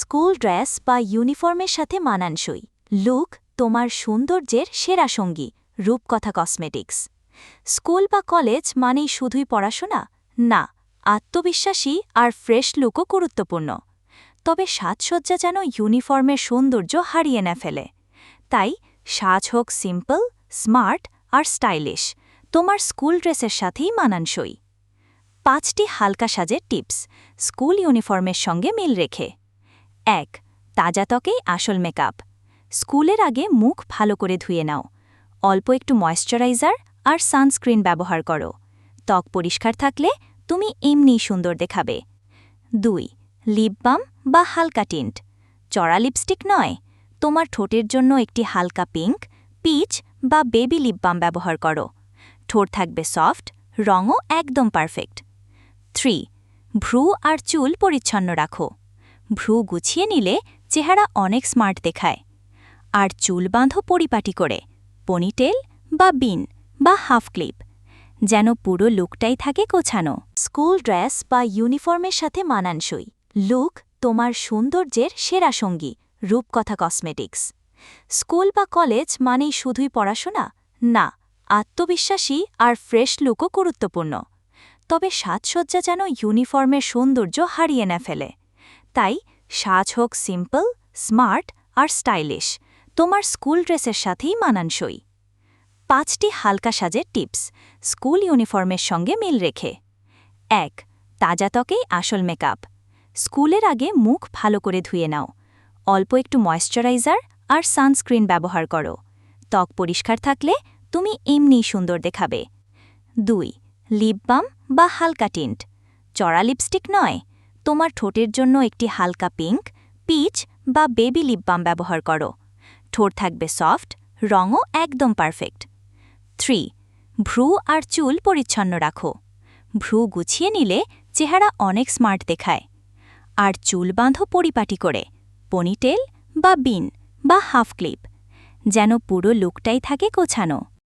School dress বা ইউনিফর্মের সাথে মানানসই। লুক, তোমার সৌন্দর্যের সেরা সঙ্গী, রূপকথা কসমেটিক্স। স্কুল বা কলেজ মানেই শুধুই পড়াশোনা? না, আত্মবিশ্বাসী আর ফ্রেশ লুকও গুরুত্বপূর্ণ। তবে সাজসজ্জা যেন ইউনিফর্মের সৌন্দর্য হারিয়ে না ফেলে। তাই, সাজ হোক সিম্পল, স্মার্ট আর স্টাইলিশ, তোমার স্কুল ড্রেসের সাথেই মানানসই। পাঁচটি হালকা সাজের টিপস, স্কুল ইউনিফর্মের সঙ্গে মিল রেখে। এক, তাজা ত্বকেই আসল মেকআপ। স্কুলের আগে মুখ ভালো করে ধুয়ে নাও। অল্প একটু ময়শ্চারাইজার আর সানস্ক্রিন ব্যবহার করো। ত্বক পরিষ্কার থাকলে তুমি এমনিই সুন্দর দেখাবে। দুই, লিপ বাম বা হালকা টিন্ট। চড়া লিপস্টিক নয়, তোমার ঠোঁটের জন্য একটি হালকা পিঙ্ক, পিচ বা বেবি লিপ বাম ব্যবহার করো। ঠোঁট থাকবে সফট, রঙও একদম পারফেক্ট। থ্রি, ভ্রু আর চুল পরিচ্ছন্ন রাখো। ভ্রু গুছিয়ে নিলে চেহারা অনেক স্মার্ট দেখায়। আর চুল বাঁধো পরিপাটি করে, পনিটেল বা বিন বা হাফ ক্লিপ, যেন পুরো লুকটাই থাকে গোছানো। স্কুল ড্রেস বা ইউনিফর্মের সাথে মানানসই। লুক তোমার সৌন্দর্যের সেরা সঙ্গী, রূপকথা কসমেটিক্স। স্কুল বা কলেজ মানেই শুধুই পড়াশোনা? না, আত্মবিশ্বাসী আর ফ্রেশ লুকও গুরুত্বপূর্ণ। তবে সাজসজ্জা যেন ইউনিফর্মের সৌন্দর্য হারিয়ে না ফেলে। তাই সাজ হোক সিম্পল, স্মার্ট আর স্টাইলিশ, তোমার স্কুল ড্রেসের সাথেই মানানসই। পাঁচটি হালকা সাজের টিপস, স্কুল ইউনিফর্মের সঙ্গে মিল রেখে। এক, তাজা ত্বকেই আসল মেকআপ। স্কুলের আগে মুখ ভালো করে ধুয়ে নাও। অল্প একটু ময়শ্চারাইজার আর সানস্ক্রিন ব্যবহার করো। ত্বক পরিষ্কার থাকলে তুমি এমনিই সুন্দর দেখাবে। দুই, লিপ বাম বা হালকা টিন্ট। চড়া লিপস্টিক নয় তোমার ঠোঁটের জন্য একটি হালকা পিঙ্ক, পিচ বা বেবি লিপ বাম ব্যবহার করো। ঠোঁট থাকবে সফট, রঙও একদম পারফেক্ট। থ্রি, ভ্রু আর চুল পরিচ্ছন্ন রাখো। ভ্রু গুছিয়ে নিলে চেহারা অনেক স্মার্ট দেখায়। আর চুল বাঁধো পরিপাটি করে, পনিটেল বা বিন বা হাফ ক্লিপ। যেন পুরো লুকটাই থাকে গোছানো।